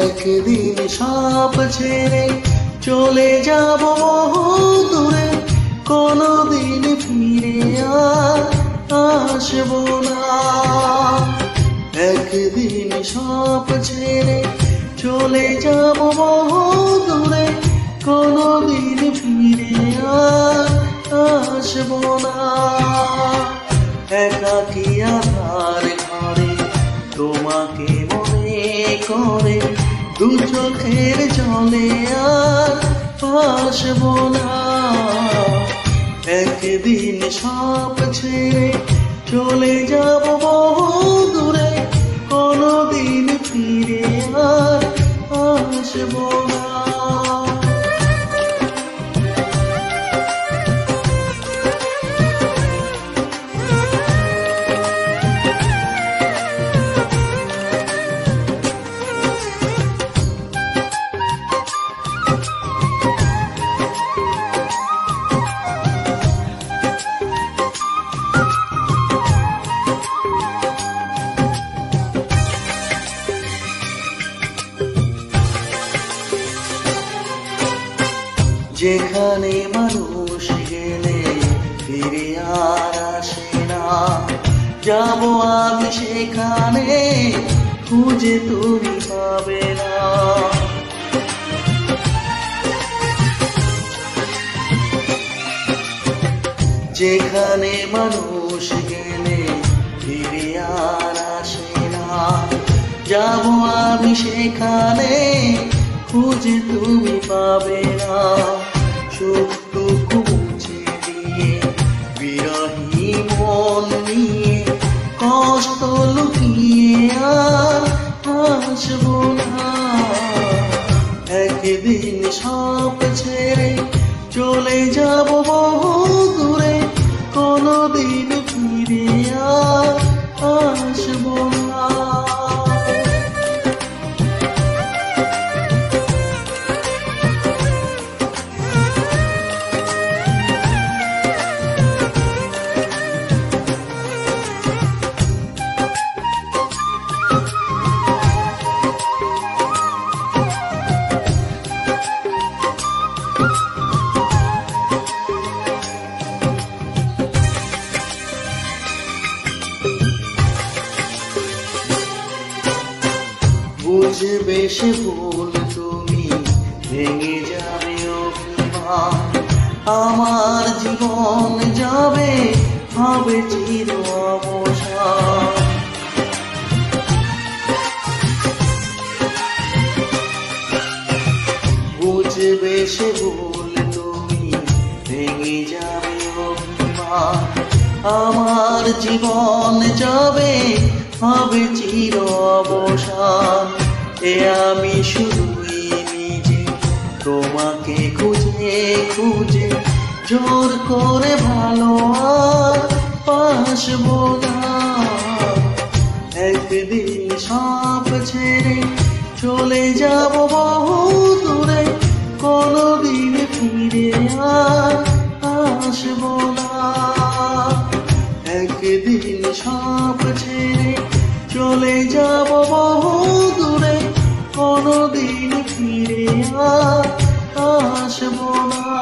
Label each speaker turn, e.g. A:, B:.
A: একদিন সাপ ছেড়ে চলে যাব দূরে কোনদিন ফিরে আসব না। একদিন সাপ ছেড়ে চলে যাব দূরে কোনদিন ফিরে আসব না। একাকি আধার ঘরে, তোমাকে মনে করে চোখের জলে আর পাসবো না। একদিন সাপ ছেড়ে চলে যাব বহু দূরে, কোনদিন ফিরে আর আসব যেখানে মানুষ গেলে ফিরে আর আসে না। যাব আমি সেখানে, খুঁজে তুমি পাবে না। যেখানে মানুষ গেলে ফিরে আর আসে না। যাব আমি সেখানে খুঁজে তুমি পাবে না। সুখটুকু মুছে দিয়ে বিরহী মন নিয়ে, কষ্ট লুকিয়ে আর আসব না। একদিন সব ছেড়ে চলে যাব বহু দূরে, কোনদিন বুঝবে সে ভুল তুমি ভেঙে যাবে আমার জীবন যাবে, হবে চির অবসান বুঝবে সে ভুল তুমি ভেঙে যাবে অভিমান আমার জীবন যাবে, হবে চির অবসান এ আমি শুধুই নিজে তোমাকে খুঁজে খুঁজে জোর করে ভালো আর না। একদিন সব ছেড়ে চলে যাব বহু দূরে, কোনদিন ফিরে আর না আসব না